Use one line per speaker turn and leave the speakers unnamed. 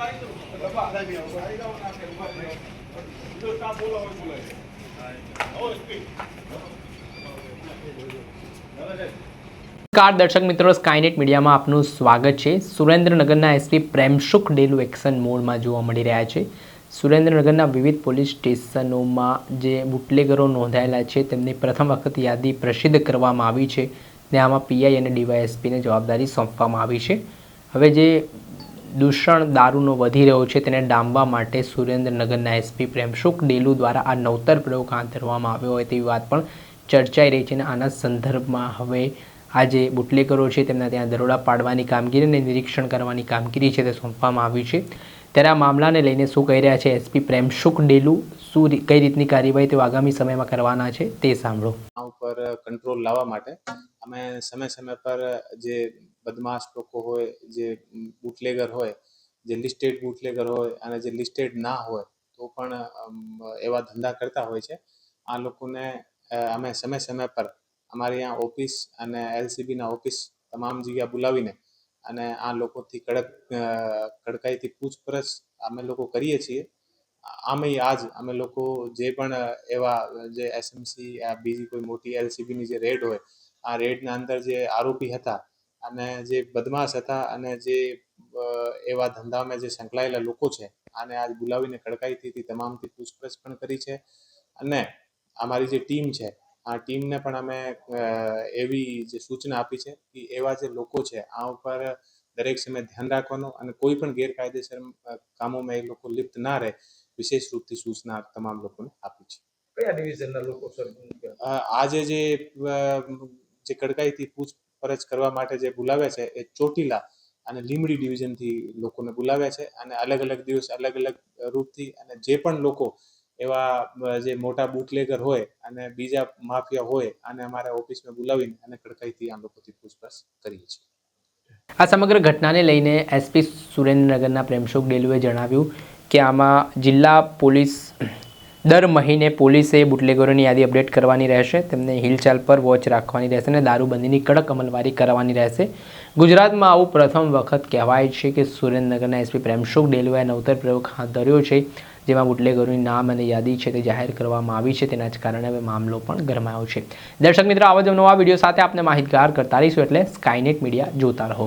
નમસ્કાર દર્શક મિત્રો સ્કાયનેટ મીડિયામાં આપનું સ્વાગત છે. સુરેન્દ્રનગરના એસપી પ્રેમસુખ ડેલુ એક્શન મોડમાં જોવા મળી રહ્યા છે. સુરેન્દ્રનગરના વિવિધ પોલીસ સ્ટેશનોમાં જે બુટલેગરો નોંધાયેલા છે, તેમની પ્રથમ વખત યાદી પ્રસિદ્ધ કરવામાં આવી છે. ને આમાં પીઆઈ અને ડીવાયએસપીને જવાબદારી સોંપવામાં આવી છે. હવે જે દૂષણ દારૂનો વધી રહ્યો છે, તેને ડામવા માટે સુરેન્દ્રનગરના એસપી પ્રેમસુખ ડેલુ દ્વારા આ નવતર પ્રયોગ હાથ ધરવામાં આવ્યો હોય તેવી વાત પણ ચર્ચાઈ રહી છે અને આના સંદર્ભમાં હવે આ જે બુટલેકરો છે તેમના ત્યાં દરોડા પાડવાની કામગીરી અને નિરીક્ષણ કરવાની કામગીરી છે તે સોંપવામાં આવી છે. ત્યારે આ મામલાને લઈને શું કહી રહ્યા છે એસપી પ્રેમસુખ ડેલુ? શું કઈ રીતની કાર્યવાહી તેઓ આગામી સમયમાં કરવાના છે તે સાંભળો.
આ ઉપર કંટ્રોલ લાવવા માટે અમે સમય સમય પર જે બદમાશ લોકો હોય, જે બુટલેગર હોય, જે લિસ્ટેડ બુટલેગર હોય અને જે લિસ્ટેડ ના હોય, તો પણ એવા ધંધા કરતા હોય છે. આ લોકોને અમે સમય સમય પર અમારી અહીંયા ઓફિસ અને એલસીબીના ઓફિસ તમામ જગ્યા બોલાવીને અને આ લોકોથી કડક કડકાઈથી પૂછપરછ અમે લોકો કરીએ છીએ. આમે આજ, અમે લોકો જે પણ એવા જે એસએમસી બીજી કોઈ મોટી એલસીબીની જે રેડ હોય, આ રેડના અંદર જે આરોપી હતા અને જે બદમાશ હતા અને જે એવા ધંધામાં જે સંકળાયેલા લોકો છે આને આજ બોલાવીને કડકાઈથી તમામથી પૂછપરછ પણ કરી છે. અને અમારી જે ટીમ છે આ ટીમને પણ અમે એવી જે સૂચના આપી છે કે એવા જે લોકો છે આ ઉપર દરેક સમય ધ્યાન રાખવાનું અને કોઈ પણ ગેરકાયદેસર કામોમાં એ લોકો લિપ્ત ના રહે વિશેષ રૂપથી સૂચના તમામ લોકોને આપી છે.
કયા ડિવિઝનના લોકો સર
આજે જે જે કડકાઈથી પૂછપરછ કરવા માટે જે બોલાવ્યા છે એ ચોટીલા અને લીમડી ડિવિઝનથી લોકોને બોલાવ્યા છે અને અલગ અલગ દિવસ અલગ અલગ રૂપથી અને જે પણ લોકો એવા જે મોટા બુટલેગર હોય અને બીજા માફિયા હોય અને અમારા ઓફિસમાં બોલાવીને અને કડકાઈથી આ લોકોથી પૂછપરછ કરીએ છીએ.
આ સમગ્ર ઘટનાને લઈને એસપી સુરેન્દ્રનગરના પ્રેમશોક ડેલુએ જણાવ્યું કે આમાં જિલ્લા પોલીસ દર મહિને પોલીસે બુટલેગરોની યાદી અપડેટ કરવાની રહેશે, તેમને હિલચાલ પર વોચ રાખવાની રહેશે અને દારૂબંધીની કડક અમલવારી કરવાની રહેશે. ગુજરાતમાં આવું પ્રથમ વખત કહેવાય છે કે સુરેન્દ્રનગરના એસપી પ્રેમસુખ ડેલવાએ નવતર પ્રયોગ હાથ ધર્યો છે, જેમાં બુટલેગરોની નામ અને યાદી છે તે જાહેર કરવામાં આવી છે, તેના જ કારણે હવે મામલો પણ ગરમાયો છે. દર્શક મિત્રો, આવા જ નવા વીડિયો સાથે આપને માહિતગાર કરતા રહીશું એટલે સ્કાયનેટ મીડિયા જોતા રહો.